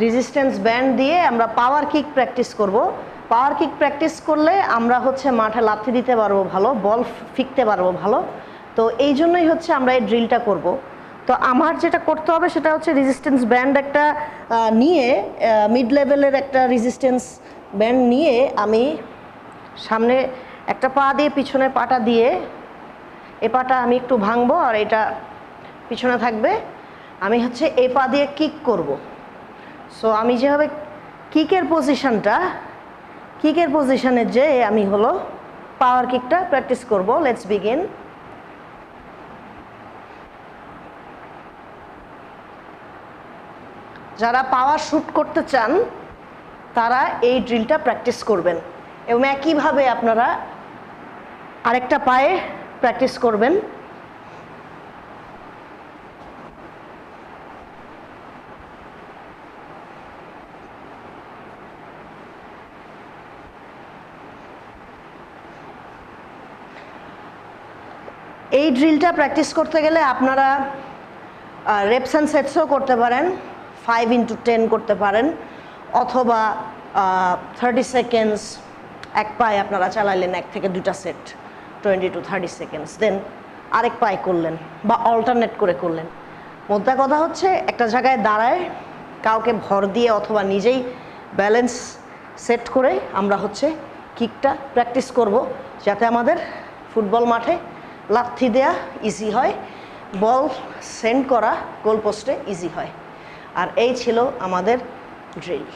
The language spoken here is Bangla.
রেজিস্ট্যান্স ব্যান্ড দিয়ে আমরা পাওয়ার কিক প্র্যাকটিস করব। পাওয়ার কিক প্র্যাকটিস করলে আমরা হচ্ছে মাঠে লাথি দিতে পারব ভালো বল ফিকতে পারব ভালো। তো এই জন্যই হচ্ছে আমরা এই ড্রিলটা করব। তো আমার যেটা করতে হবে সেটা হচ্ছে রেজিস্ট্যান্স ব্যান্ড একটা নিয়ে মিড লেভেলের একটা রেজিস্ট্যান্স ব্যান্ড নিয়ে আমি সামনে একটা পা দিয়ে পিছনে পাটা দিয়ে এ পাটা আমি একটু ভাঙবো আর এটা পিছনে থাকবে। আমি হচ্ছে এ পা দিয়ে কিক করব। সো আমি যেভাবে কিকের পজিশনটা কিকের পজিশনে যে আমি হলো পাওয়ার কিকটা প্র্যাকটিস করব লেটস বিগিন যারা পাওয়ার শ্যুট করতে চান, তারা এই ড্রিলটা প্র্যাকটিস করবেন। এবং একইভাবে আপনারা আরেকটা পায়ে প্র্যাকটিস করবেন। এই ড্রিলটা প্র্যাকটিস করতে গেলে আপনারা রেপস অ্যান্ড সেটসও করতে পারেন ফাইভ ইন্টু টেন করতে পারেন, অথবা থার্টি সেকেন্ডস এক পায়ে আপনারা চালাইলেন এক থেকে দুটা set twenty two thirty seconds then আরেক পায়ে করলেন বা অল্টারনেট করে করলেন। মোদ্দা কথা হচ্ছে, একটা জায়গায় দাঁড়ায়, কাউকে ভর দিয়ে অথবা নিজেই ব্যালেন্স সেট করে আমরা হচ্ছে কিকটা প্র্যাকটিস করব, যাতে আমাদের ফুটবল মাঠে লাথি দেয়া ইজি হয় বল সেন্ড করা গোলপোস্টে ইজি হয়। আর এই ছিল আমাদের ড্রিল